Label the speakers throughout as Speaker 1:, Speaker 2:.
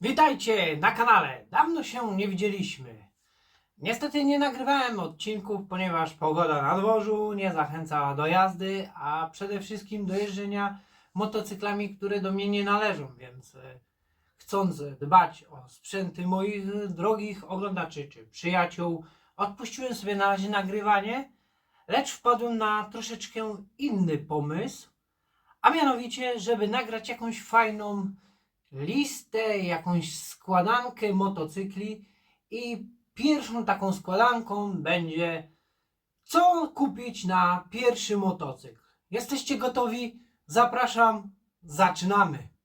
Speaker 1: Witajcie na kanale. Dawno się nie widzieliśmy. Niestety nie nagrywałem odcinków, ponieważ pogoda na dworzu nie zachęcała do jazdy, a przede wszystkim do jeżdżenia motocyklami, które do mnie nie należą, więc e, chcąc dbać o sprzęty moich drogich oglądaczy czy przyjaciół, odpuściłem sobie na razie nagrywanie, lecz wpadłem na troszeczkę inny pomysł, a mianowicie, żeby nagrać jakąś fajną listę, jakąś składankę motocykli i pierwszą taką składanką będzie co kupić na pierwszy motocykl. Jesteście gotowi? Zapraszam, zaczynamy.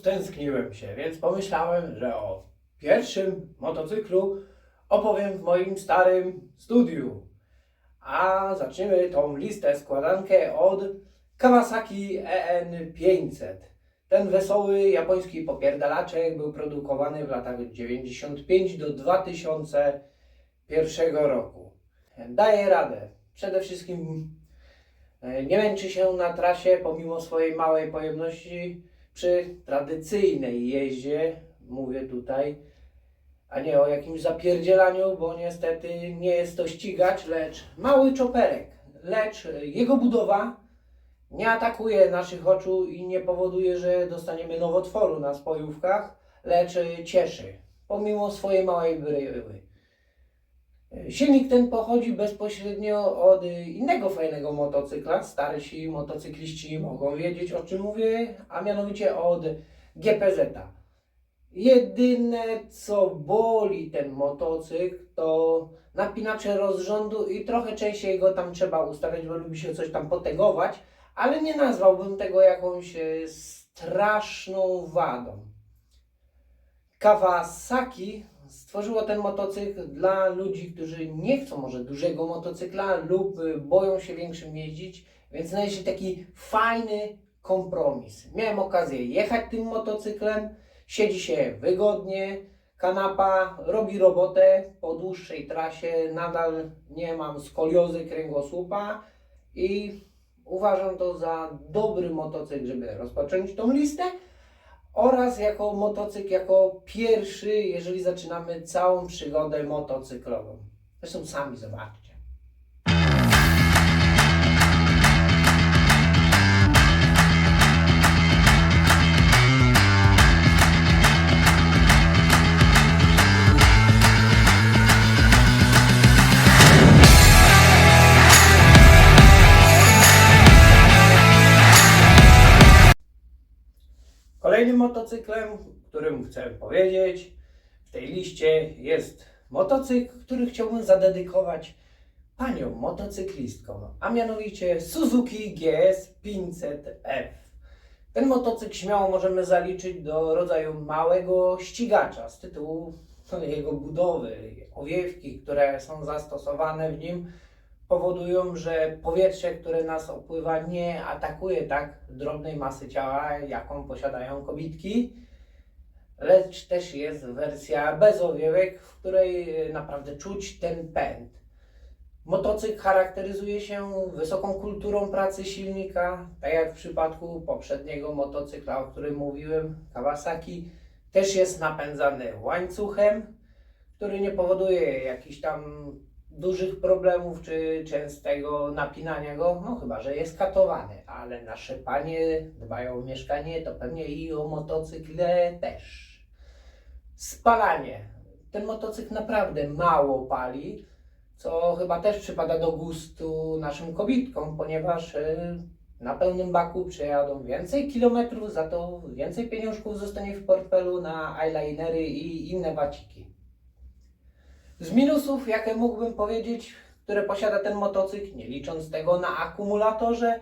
Speaker 1: Stęskniłem się, więc pomyślałem, że o pierwszym motocyklu opowiem w moim starym studiu. A zaczniemy tą listę, składankę od Kawasaki EN500. Ten wesoły japoński popierdalaczek był produkowany w latach 95 do 2001 roku. Daje radę. Przede wszystkim E, Nie męczy się na trasie pomimo swojej małej pojemności przy tradycyjnej jeździe, mówię tutaj, a nie o jakimś zapierdzielaniu, bo niestety nie jest to ścigacz, lecz mały czoperek. Lecz jego budowa nie atakuje naszych oczu i nie powoduje, że dostaniemy nowotworu na spojówkach, lecz cieszy, pomimo swojej małej bryły. Silnik ten pochodzi bezpośrednio od y, innego fajnego motocykla. Starsi motocykliści mogą wiedzieć o czym mówię, a mianowicie od GPZ-a. Jedyne co boli ten motocykl to napinacze rozrządu i trochę częściej go tam trzeba ustawiać, bo lubi się coś tam potegować, ale nie nazwałbym tego jakąś e, straszną wadą. Kawasaki stworzyło ten motocykl dla ludzi, którzy nie chcą może dużego motocykla lub y, boją się większym jeździć, więc znaleźli taki fajny kompromis. Miałem okazję jechać tym motocyklem, siedzi się wygodnie, kanapa robi robotę po dłuższej trasie, nadal nie mam skoliozy kręgosłupa i uważam to za dobry motocykl, żeby rozpocząć tą listę oraz jako motocykl, jako pierwszy, jeżeli zaczynamy całą przygodę motocyklową. Zresztą sami zobaczcie. Kolejnym motocyklem, którym chcę powiedzieć w tej liście jest motocykl, który chciałbym zadedykować paniom motocyklistkom, a mianowicie Suzuki GS 500F. Ten motocykl śmiało możemy zaliczyć do rodzaju małego ścigacza z tytułu no, jego budowy, owiewki, które są zastosowane w nim powodują, że powietrze, które nas opływa, nie atakuje tak drobnej masy ciała, jaką posiadają kobitki, lecz też jest wersja bez owiewek, w której e, naprawdę czuć ten pęd. Motocykl charakteryzuje się wysoką kulturą pracy silnika, tak jak w przypadku poprzedniego motocykla, o którym mówiłem, Kawasaki, też jest napędzany łańcuchem, który nie powoduje jakichś tam dużych problemów czy częstego napinania go, no chyba, że jest katowany, ale nasze panie dbają o mieszkanie, to pewnie i o motocykle też. Spalanie. Ten motocykl naprawdę mało pali, co chyba też przypada do gustu naszym kobitkom, ponieważ y, na pełnym baku przejadą więcej kilometrów, za to więcej pieniążków zostanie w portfelu na eyelinery i inne waciki. Z minusów, jakie mógłbym powiedzieć, które posiada ten motocykl, nie licząc tego na akumulatorze,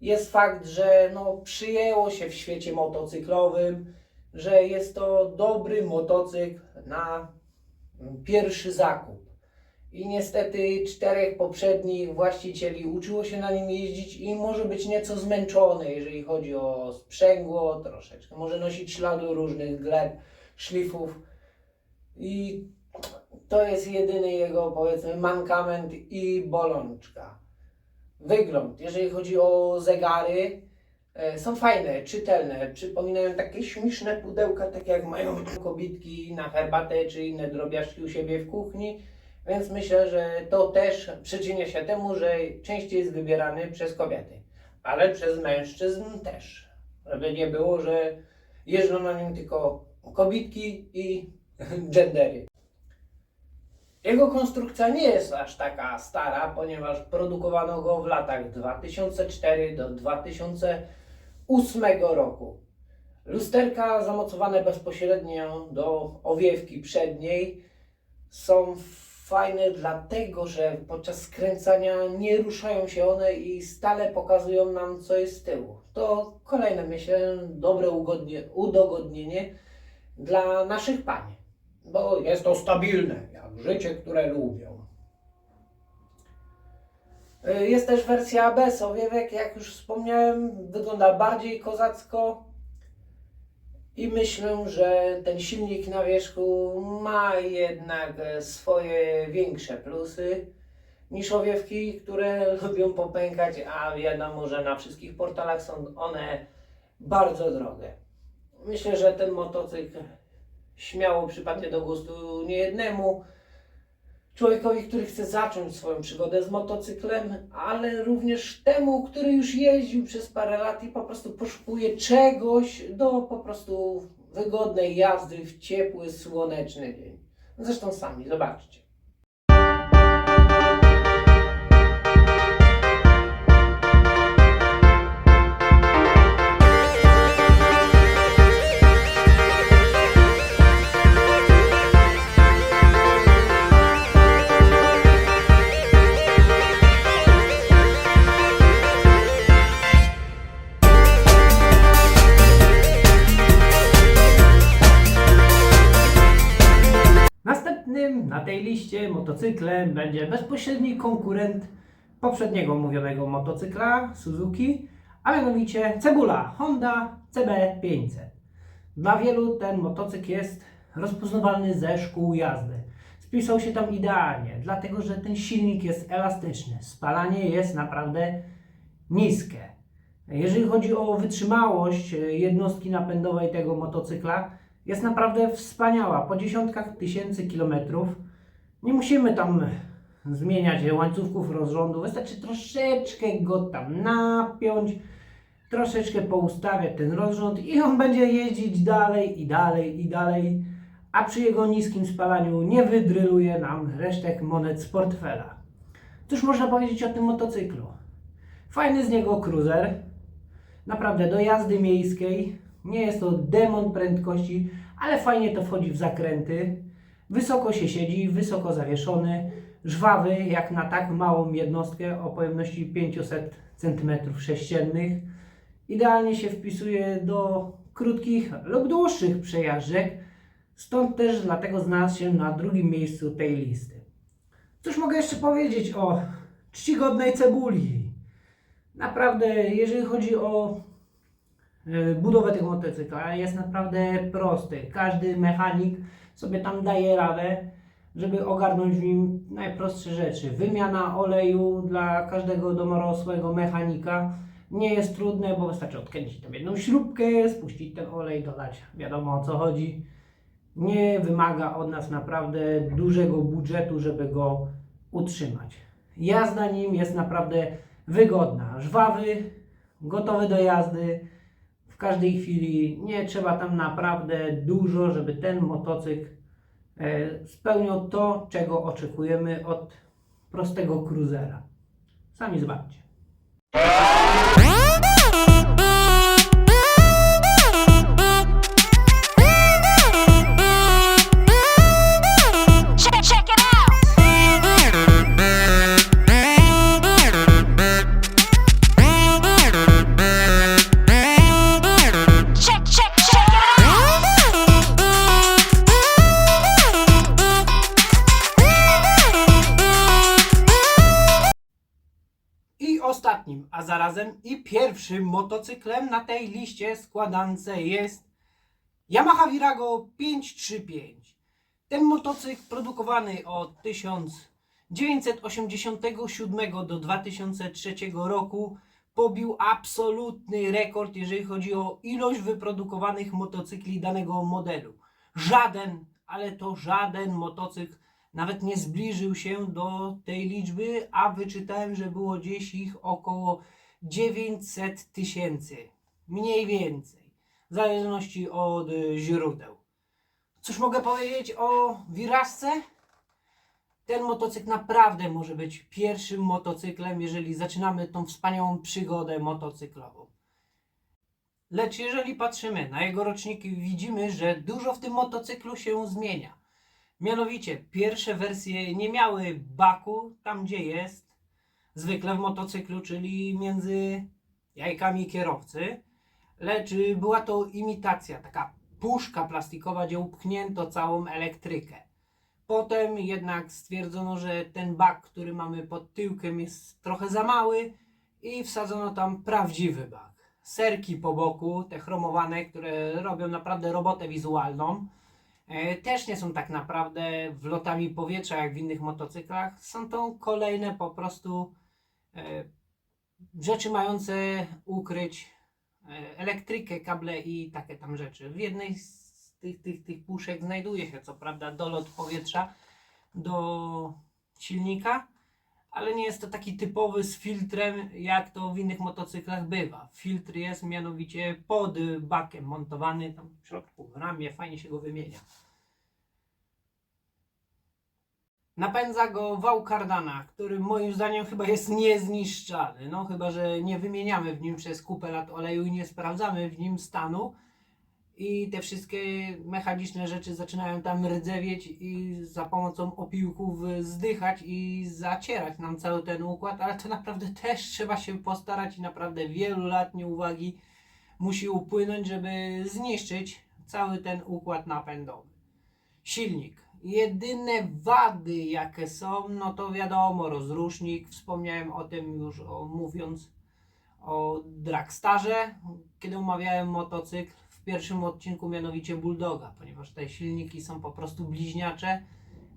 Speaker 1: jest fakt, że no, przyjęło się w świecie motocyklowym, że jest to dobry motocykl na pierwszy zakup. I niestety czterech poprzednich właścicieli uczyło się na nim jeździć i może być nieco zmęczony, jeżeli chodzi o sprzęgło, troszeczkę. Może nosić ślady różnych gleb, szlifów. I to jest jedyny jego, powiedzmy, mankament i bolączka. Wygląd, jeżeli chodzi o zegary, e, są fajne, czytelne, przypominają takie śmieszne pudełka, tak jak mają kobitki na herbatę czy inne drobiażdżki u siebie w kuchni, więc myślę, że to też przyczynia się temu, że częściej jest wybierany przez kobiety, ale przez mężczyzn też, żeby nie było, że jeżdżą na nim tylko kobitki i gendery. Jego konstrukcja nie jest aż taka stara, ponieważ produkowano go w latach 2004 do 2008 roku. Lusterka zamocowane bezpośrednio do owiewki przedniej są fajne dlatego, że podczas skręcania nie ruszają się one i stale pokazują nam co jest z tyłu. To kolejne myślę dobre udogodnienie dla naszych pań, bo jest to stabilne, jak życie, które lubią. Y, Jest też wersja bez owiewek, jak już wspomniałem, wygląda bardziej kozacko i myślę, że ten silnik na wierzchu ma jednak swoje większe plusy niż owiewki, które lubią popękać, a wiadomo, że na wszystkich portalach są one bardzo drogie. Myślę, że ten motocykl śmiało przypadnie do gustu niejednemu człowiekowi, który chce zacząć swoją przygodę z motocyklem, ale również temu, który już jeździł przez parę lat i po prostu poszukuje czegoś do po prostu wygodnej jazdy w ciepły, słoneczny dzień. Zresztą sami zobaczcie. Na tej liście motocyklem będzie bezpośredni konkurent poprzedniego omówionego motocykla Suzuki, a mianowicie Cebula Honda CB500. Dla wielu ten motocykl jest rozpoznawalny ze szkół jazdy. Spisał się tam idealnie, dlatego że ten silnik jest elastyczny, spalanie jest naprawdę niskie. Jeżeli chodzi o wytrzymałość e, jednostki napędowej tego motocykla, jest naprawdę wspaniała. Po dziesiątkach tysięcy kilometrów nie musimy tam zmieniać łańcuchów rozrządu. Wystarczy troszeczkę go tam napiąć, troszeczkę poustawiać ten rozrząd i on będzie jeździć dalej i dalej i dalej, a przy jego niskim spalaniu nie wydryluje nam resztek monet z portfela. Cóż można powiedzieć o tym motocyklu? Fajny z niego cruiser, naprawdę do jazdy miejskiej. Nie jest to demon prędkości, ale fajnie to wchodzi w zakręty. Wysoko się siedzi, wysoko zawieszony, żwawy jak na tak małą jednostkę o pojemności 500 cm3. Idealnie się wpisuje do krótkich lub dłuższych przejażdżek, stąd też dlatego znalazł się na drugim miejscu tej listy. Cóż mogę jeszcze powiedzieć o czcigodnej cebuli? Naprawdę, jeżeli chodzi o budowę tego motocykla, jest naprawdę prosty. Każdy mechanik sobie tam daje radę, żeby ogarnąć w nim najprostsze rzeczy. Wymiana oleju dla każdego domorosłego mechanika nie jest trudne, bo wystarczy odkręcić tam jedną śrubkę, spuścić ten olej, dodać, wiadomo o co chodzi. Nie wymaga od nas naprawdę dużego budżetu, żeby go utrzymać. Jazda nim jest naprawdę wygodna. Żwawy, gotowy do jazdy każdej chwili. Nie trzeba tam naprawdę dużo, żeby ten motocykl e, spełniał to, czego oczekujemy od prostego cruisera. Sami zobaczcie. Zarazem i pierwszym motocyklem na tej liście składance jest Yamaha Virago 535. Ten motocykl produkowany od 1987 do 2003 roku pobił absolutny rekord, jeżeli chodzi o ilość wyprodukowanych motocykli danego modelu. Żaden, ale to żaden motocykl nawet nie zbliżył się do tej liczby, a wyczytałem, że było gdzieś ich około 900 tysięcy. Mniej więcej. W zależności od y, źródeł. Cóż mogę powiedzieć o Wirasce? Ten motocykl naprawdę może być pierwszym motocyklem, jeżeli zaczynamy tą wspaniałą przygodę motocyklową. Lecz jeżeli patrzymy na jego roczniki, widzimy, że dużo w tym motocyklu się zmienia. Mianowicie, pierwsze wersje nie miały baku tam, gdzie jest zwykle w motocyklu, czyli między jajkami kierowcy, lecz y, była to imitacja, taka puszka plastikowa, gdzie upchnięto całą elektrykę. Potem jednak stwierdzono, że ten bak, który mamy pod tyłkiem, jest trochę za mały i wsadzono tam prawdziwy bak. Serki po boku, te chromowane, które robią naprawdę robotę wizualną, e, też nie są tak naprawdę wlotami powietrza jak w innych motocyklach. Są to kolejne po prostu rzeczy mające ukryć e, elektrykę, kable i takie tam rzeczy. W jednej z tych, tych, tych puszek znajduje się co prawda dolot powietrza do silnika, ale nie jest to taki typowy z filtrem, jak to w innych motocyklach bywa. Filtr jest mianowicie pod bakiem montowany tam w środku, w ramie, fajnie się go wymienia. Napędza go wał Cardana, który moim zdaniem chyba jest niezniszczalny. No chyba, że nie wymieniamy w nim przez kupę lat oleju i nie sprawdzamy w nim stanu. I te wszystkie mechaniczne rzeczy zaczynają tam rdzewieć i za pomocą opiłków zdychać i zacierać nam cały ten układ, ale to naprawdę też trzeba się postarać i naprawdę wielu lat nieuwagi musi upłynąć, żeby zniszczyć cały ten układ napędowy. Silnik. Jedyne wady jakie są, no to wiadomo, rozrusznik, wspomniałem o tym już o, mówiąc o Dragstarze, kiedy omawiałem motocykl w pierwszym odcinku, mianowicie Bulldoga, ponieważ te silniki są po prostu bliźniacze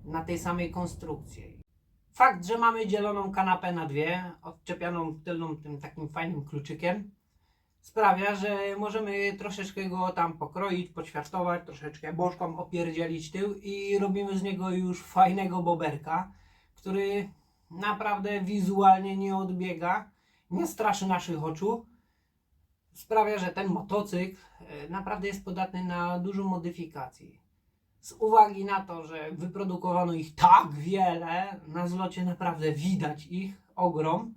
Speaker 1: na tej samej konstrukcji. Fakt, że mamy dzieloną kanapę na dwie, odczepianą tylną tym takim fajnym kluczykiem, sprawia, że możemy troszeczkę go tam pokroić, poćwiartować, troszeczkę bożką opierdzielić tył i robimy z niego już fajnego boberka, który naprawdę wizualnie nie odbiega, nie straszy naszych oczu. Sprawia, że ten motocykl e, naprawdę jest podatny na dużo modyfikacji. Z uwagi na to, że wyprodukowano ich tak wiele, na zlocie naprawdę widać ich ogrom,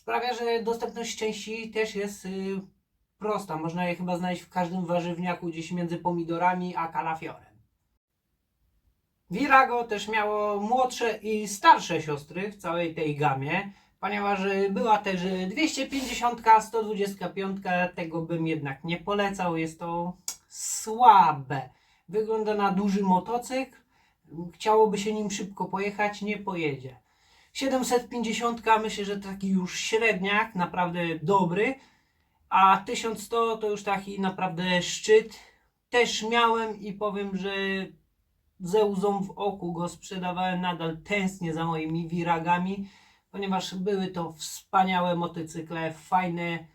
Speaker 1: sprawia, że dostępność części też jest y, prosta. Można je chyba znaleźć w każdym warzywniaku gdzieś między pomidorami a kalafiorem. Virago też miało młodsze i starsze siostry w całej tej gamie, ponieważ y, była też y, 250, 125, tego bym jednak nie polecał, jest to słabe. Wygląda na duży motocykl, chciałoby się nim szybko pojechać, nie pojedzie. 750 myślę, że taki już średniak, naprawdę dobry, a 1100 to już taki naprawdę szczyt. Też miałem i powiem, że ze łzą w oku go sprzedawałem, nadal tęsknię za moimi wiragami, ponieważ były to wspaniałe motocykle, fajne,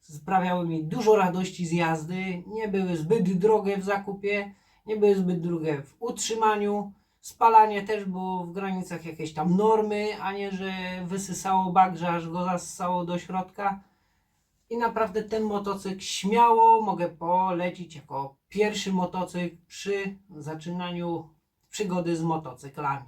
Speaker 1: sprawiały mi dużo radości z jazdy, nie były zbyt drogie w zakupie, nie były zbyt drogie w utrzymaniu. Spalanie też było w granicach jakiejś tam normy, a nie, że wysysało bak, że aż go zassało do środka. I naprawdę ten motocykl śmiało mogę polecić jako pierwszy motocykl przy zaczynaniu przygody z motocyklami.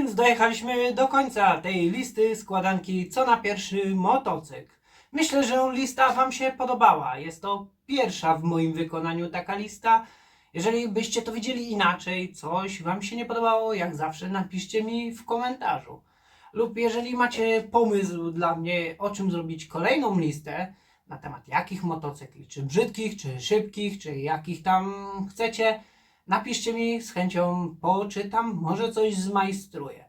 Speaker 1: Więc dojechaliśmy do końca tej listy składanki co na pierwszy motocykl. Myślę, że lista Wam się podobała. Jest to pierwsza w moim wykonaniu taka lista Jeżeli byście to widzieli inaczej, coś Wam się nie podobało, jak zawsze napiszcie mi w komentarzu. Lub jeżeli macie pomysł dla mnie, o czym zrobić kolejną listę, na temat jakich motocykli, czy brzydkich, czy szybkich, czy jakich tam chcecie, napiszcie mi, z chęcią poczytam, może coś zmajstruję.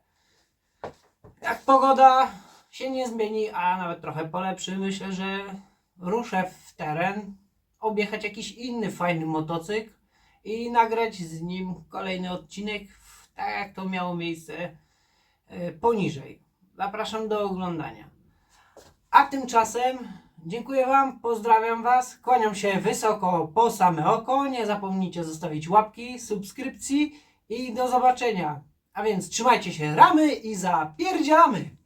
Speaker 1: Jak pogoda się nie zmieni, a nawet trochę polepszy, myślę, że ruszę w teren, objechać jakiś inny fajny motocykl i nagrać z nim kolejny odcinek, tak jak to miało miejsce e, poniżej. Zapraszam do oglądania. A tymczasem dziękuję Wam, pozdrawiam Was, kłaniam się wysoko po same oko. Nie zapomnijcie zostawić łapki, subskrypcji i do zobaczenia. A więc trzymajcie się ramy i zapierdzielamy!